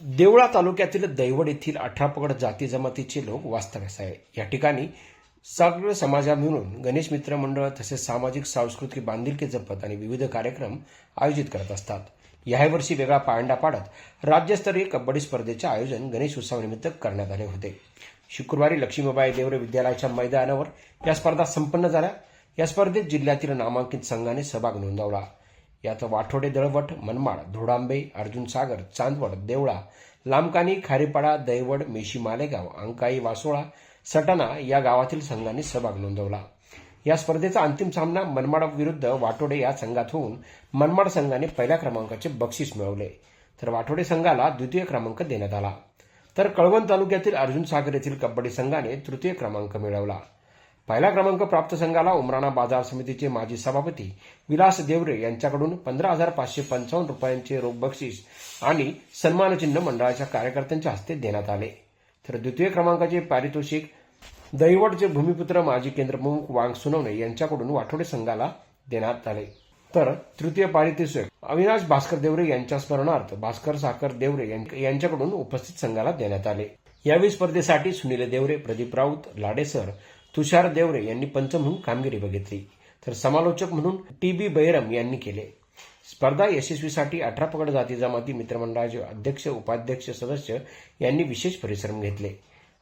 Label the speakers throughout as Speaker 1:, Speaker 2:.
Speaker 1: देवळा तालुक्यातील दैवड येथील अठरा पगड जाती जमातीचे लोक वास्तव्यास आहे या ठिकाणी सगळे समाजा मिळून गणेश मित्र मंडळ तसेच सामाजिक सांस्कृतिक बांधिलकी जपत आणि विविध कार्यक्रम आयोजित करत असतात. याही वर्षी वेगळा पायंडा पाडत राज्यस्तरीय कबड्डी स्पर्धेचे आयोजन गणेश उत्सवानिमित्त करण्यात आले होते. शुक्रवारी लक्ष्मीबाई देवरे विद्यालयाच्या मैदानावर या स्पर्धा संपन्न झाल्या. या स्पर्धेत जिल्ह्यातील नामांकित संघाने सहभाग नोंदवला. यात वाठोडे दळवट मनमाड धोडांबे अर्जुन सागर चांदवड देवळा लामकानी खारीपाडा दैवड मेशी मालेगाव अंकाई वासोळा सटाणा या गावातील संघांनी सहभाग नोंदवला. या स्पर्धेचा अंतिम सामना मनमाड विरुद्ध वाटोडे या संघात होऊन मनमाड संघाने पहिल्या क्रमांकाचे बक्षीस मिळवले. तर वाटोडे संघाला द्वितीय क्रमांक देण्यात आला. तर कळवण तालुक्यातील अर्जुन सागर येथील कबड्डी संघाने तृतीय क्रमांक मिळवला. पहिला क्रमांक प्राप्त संघाला उमराणा बाजार समितीचे माजी सभापती विलास देवरे यांच्याकडून पंधरा हजार पाचशे पंचावन्न रुपयांचे रोख बक्षीस आणि सन्मानचिन्ह मंडळाच्या कार्यकर्त्यांच्या हस्ते देण्यात आले. तर द्वितीय क्रमांकाचे पारितोषिक दैवडचे भूमिपुत्र माजी केंद्रप्रमुख वांग सुनवणे यांच्याकडून वाठोडे संघाला देण्यात आले. तर तृतीय पारितोषिक अविनाश भास्कर देवरे यांच्या स्मरणार्थ भास्कर साखर देवरे यां- यांच्याकडून उपस्थित संघाला देण्यात आले. यावेळी स्पर्धेसाठी सुनील देवरे प्रदीप राऊत लाडेसर तुषार देवरे यांनी पंच म्हणून कामगिरी बघितली. तर समालोचक म्हणून टी बी बैरम यांनी केले. स्पर्धा यशस्वीसाठी अठरा पगड जाती जमाती मित्रमंडळाचे अध्यक्ष उपाध्यक्ष सदस्य यांनी विशेष परिश्रम घेतले.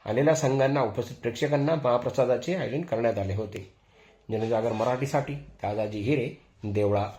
Speaker 1: आलेल्या संघांना उपस्थित प्रेक्षकांना महाप्रसादाचे आयोजन करण्यात आले होते. जनजागर मराठीसाठी दादाजी हिरे देवळा.